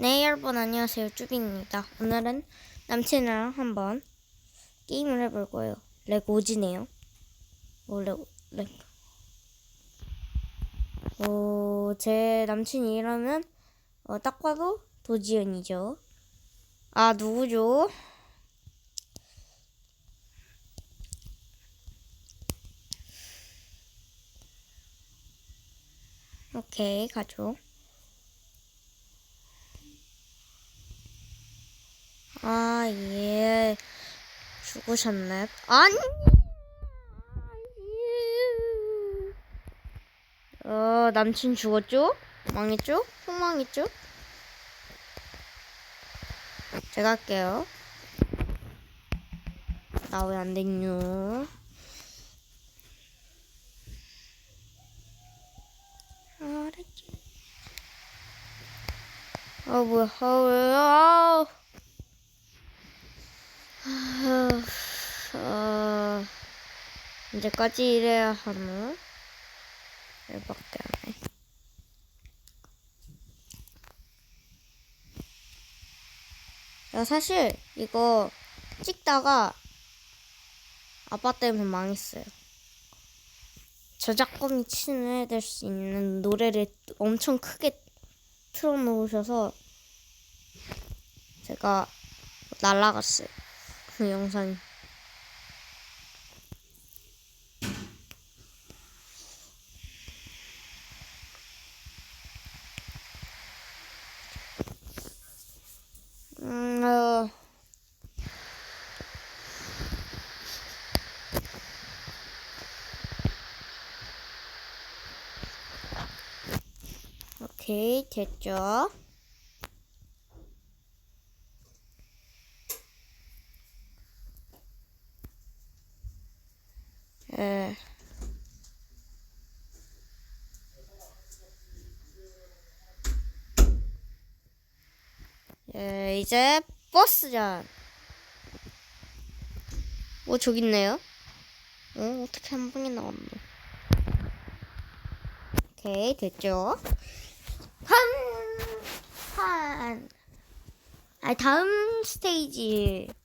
네, 여러분 안녕하세요. 쭈비입니다. 오늘은 남친이랑 한번 게임을 해볼 거예요. 레고지네요. 오, 레고, 레고. 오, 제 남친이 이러면 어, 딱 봐도 도지연이죠. 아, 누구죠? 오케이, 가죠. 아, 예. 죽으셨네. 아니! 어, 남친 죽었죠? 망했죠? 폭망했죠? 제가 할게요. 나 왜 안 됐뇨? 알았지. 아, 뭐야, 아, 왜, 아 아, 언제까지 이래야 하노? 열받게 하네. 야, 사실, 이거 찍다가 아빠 때문에 망했어요. 저작권이 침해될 수 있는 노래를 엄청 크게 틀어놓으셔서 제가 날라갔어요. 그 영상이. 음, 어, 오케이, 됐죠? 예. 예, 이제 버스전. 뭐 저기 있네요. 어, 어떻게 한 방에 나왔노? 오케이, 됐죠? 한, 한. 아, 다음 스테이지.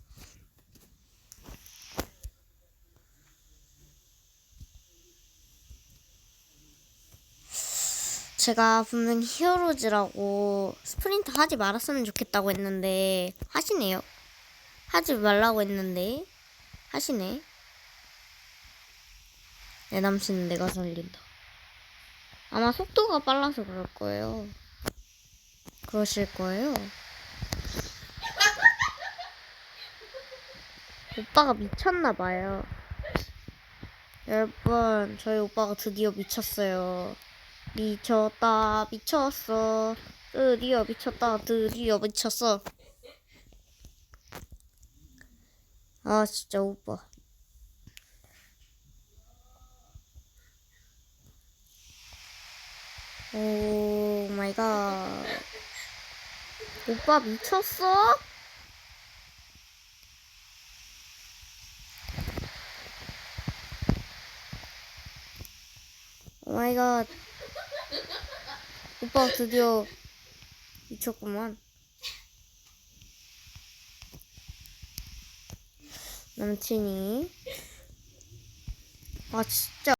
제가 분명 히어로즈라고 스프린트 하지 말았으면 좋겠다고 했는데 하시네요. 하지 말라고 했는데 하시네. 내 남친은 내가 살린다. 아마 속도가 빨라서 그럴 거예요. 그러실 거예요. 오빠가 미쳤나 봐요. 여러분, 저희 오빠가 드디어 미쳤어요. 미쳤다 미쳤어. 드디어 미쳤다 드디어 미쳤어. 아 진짜 오빠. 오 마이 갓. 오빠 미쳤어? 오 마이 갓 오빠 드디어 미쳤구만. 남친이 아 진짜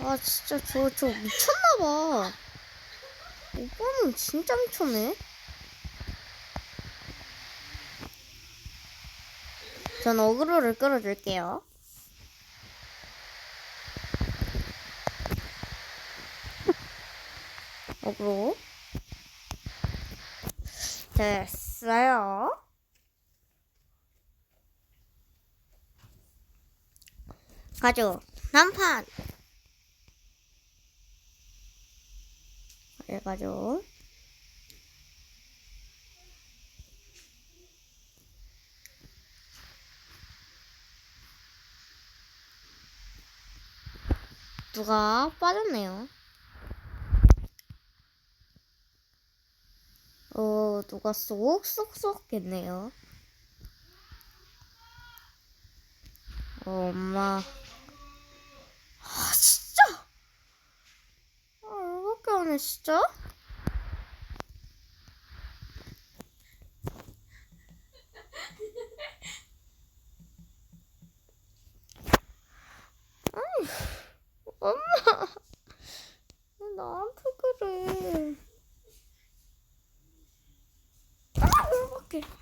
아 진짜 저저 미쳤나봐. 오빠는 진짜 미쳤네. 전 어그로를 끌어줄게요. 어그로 됐어요. 가죠. 난판. 그래가지고 누가 빠졌네요. 어, 누가 쏙, 쏙, 쏙겠네요. 어, 엄마. 아, 진짜! 아, 이렇게 하네, 진짜? 아니, 엄마. 나한테 그래. 아, 왜 밖에?